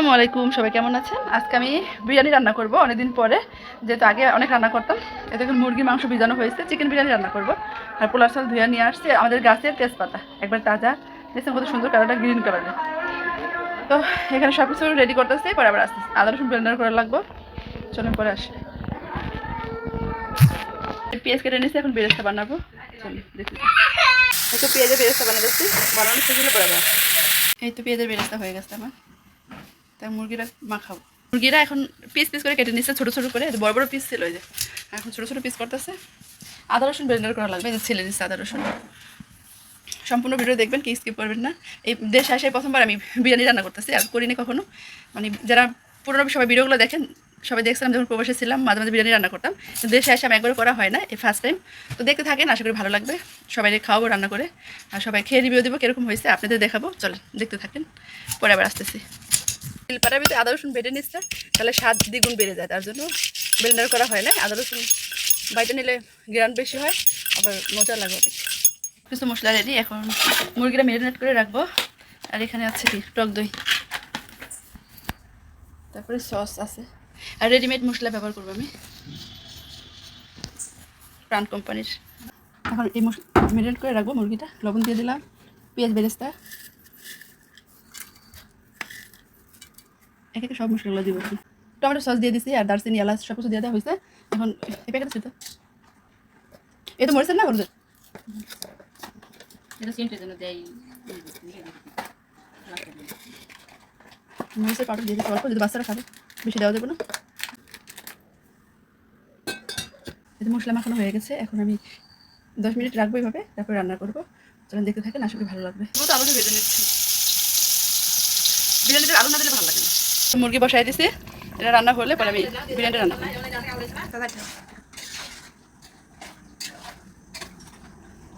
আসসালামু আলাইকুম, সবাই কেমন আছেন? আজকে আমি বিরিয়ানি রান্না করব, অনেকদিন পরে। যেহেতু আগে অনেক রান্না করতাম এতে মুরগির মাংস ভিজানো হয়েছে চিকেন বিরিয়ানি রান্না করব। আর পোলার চাল ধুয়ে নিয়ে আসছে আমাদের গাছের তেজপাতা, একবার তাজা। দেখছেন কত সুন্দর কালারটা গ্রিন কালারের তো এখানে সব কিছু রেডি করতেছে, পরে আবার আসতেছে। আদা, রসুন ব্লেন্ডার করে লাগবো। চলুন পরে আসি। পেঁয়াজ কেটে নিয়েছি, এখন বেরেস্তা বানাবো। চলুন, দেখি। তো পেঁয়াজের বেরেস্তা বানাতেছি বানানো হলে পরে আবার এই তো পেঁয়াজের বেরেস্তা হয়ে গেছে আমার। তাই মুরগিটা মাখাবো। মুরগিরা এখন পিস পিস করে কেটে নিচ্ছে, ছোটো ছোটো করে। বড় বড় পিস ছিল ওই যে। এখন ছোটো ছোটো পিস করতেছে। আদা রসুন ব্লেন্ডার করা লাগবে ছেলে নিচ্ছে আদা রসুন। সম্পূর্ণ ভিডিও দেখবেন কি স্কিপ করবেন না। এই দেশে আসে প্রথমবার আমি বিরিয়ানি রান্না করতেছি, আর করিনি কখনো। মানে যারা পুরোনো সবাই ভিডিওগুলো দেখেন, সবাই দেখছিলাম যখন প্রবাসে ছিলাম, মাঝে মাঝে বিরিয়ানি রান্না করতাম। দেশে আসে আমি একবার করা হয় না, এই ফার্স্ট টাইম তো দেখতে থাকেন, আশা করি ভালো লাগবে। সবাই খাওয়াবো, রান্না করে। আর সবাই খেয়ে রিভিউ দেবো, কীরকম হয়েছে, আপনাদের দেখাবো। চলেন, দেখতে থাকেন। পরে আবার আসতেছি। শিলপাটার ভিতরে আদা রসুন বেটে নিচ্ছে, তাহলে স্বাদ দ্বিগুণ বেড়ে যায়, তার জন্য ব্লেন্ডার করা হয় না, আদা রসুন বাইটে নিলে গ্রান বেশি হয়, আবার মজা লাগে অনেক। কিছু মশলা রেডি এখন মুরগিটা ম্যারিনেট করে রাখব, আর এখানে আছে কি, টক দই। তারপরে সস আছে। আর রেডিমেড মশলা ব্যবহার করব আমি। প্রাণ কোম্পানির এখন এই মশলা ম্যারিনেট করে রাখব মুরগিটা, লবণ দিয়ে দিলাম, পেঁয়াজ বেরেস্তা এক একে সব মশলাগুলো দিব। টমেটো সস দিয়ে দিছি আর দারচিনি এলাচ সব কিছু দিয়ে দেওয়া হয়েছে। এখন এই প্যাকেট আছে তো এই তো মরেছেন না দেয় মরিচের পাউডার দিয়ে দিচ্ছি অল্প যদি বাচ্চারা খাবে বেশি দেওয়া দেবো না। এই তো মশলা মাখানো হয়ে গেছে এখন আমি দশ মিনিট রাখব এইভাবে তারপরে রান্না করব। চলেন দেখতে থাকেন আশা করি ভালো লাগবে। তো আলুটা ভেজে নিচ্ছি। বিরিয়ানিতে আলু না দিলে ভালো লাগে না। মুরগি বসাই দিছি। এটা রান্না করলে পরে আমি বিরিয়ানিটা রান্না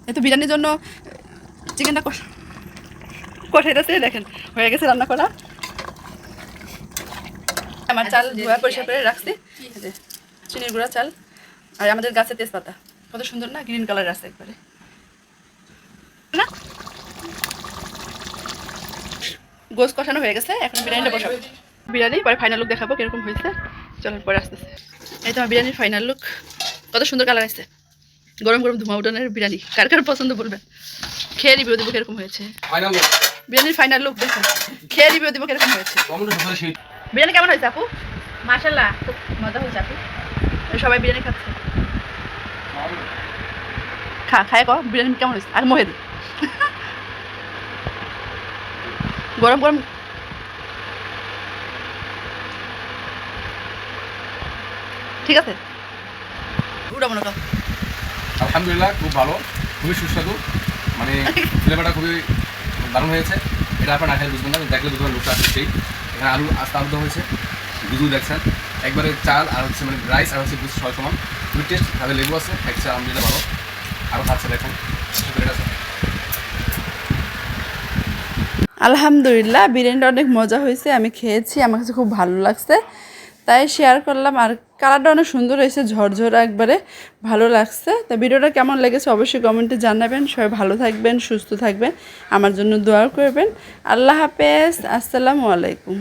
এই তো বিরিয়ানির জন্য চিকেনটা কষাইতেছে, দেখেন, হয়ে গেছে রান্না করা। আমার চাল ধোয়া পরিষ্কার করে রাখছি। চিনির গুঁড়া চাল। আর আমাদের গাছের তেজপাতা। কত সুন্দর না, গ্রিন কালার আছে একবারে। না? গোস কষানো হয়ে গেছে, এখন বিরিয়ানিটা বসাবো। বিরিয়ানি পরে ফাইনাল লুক দেখাবো কীরকম হয়েছে। চলো পরে আসতেছে। এই তো আমার বিরিয়ানির ফাইনাল লুক কত সুন্দর কালার আসছে গরম গরম ধোঁয়া উঠানের বিরিয়ানি। কার কার পছন্দ বলবেন? খেয়ে রিভিউ দেবো কীরকম হয়েছে। ফাইনাল বিরিয়ানির ফাইনাল লুক দেখুন খেয়ে রিভিউ দেবো কীরকম হয়েছে। বিরিয়ানি কেমন হয়েছে আপু? মাশাল্লাহ খুব মজা হয়েছে আপু। সবাই বিরিয়ানি খাচ্ছে। খা খায় কো বিরিয়ানি কেমন হয়েছে? আর মোহে গরম গরম ঠিক আছে? মনে আলহামদুলিল্লাহ খুব ভালো। খুবই সুস্বাদু। মানে ফ্লেভারটা খুবই দারুণ হয়েছে। এটা আপনার না খেলে বুঝবেন না দেখলে বুঝবেন লোকটা আছে সেই। এখানে আলু আস্তে হয়েছে দুধু দেখছেন। একবারে চাল আর হচ্ছে মানে রাইস আর হচ্ছে দুধ ছয় সমান। খুবই টেস্ট তাহলে লেবু আছে খাইছে আলহামদুলিল্লাহ ভালো। আরও খাচ্ছে দেখুন। আলহামদুলিল্লাহ বিরিয়ানিটা অনেক মজা হয়েছে আমি খেয়েছি আমার কাছে খুব ভালো লাগছে। তাই শেয়ার করলাম। আর কালারটা অনেক সুন্দর হয়েছে, ঝরঝরা একবারে। ভালো লাগছে। তা ভিডিওটা কেমন লেগেছে অবশ্যই কমেন্টে জানাবেন। সবাই ভালো থাকবেন, সুস্থ থাকবেন। আমার জন্য দোয়া করবেন। আল্লাহ হাফেজ। আসসালামু আলাইকুম।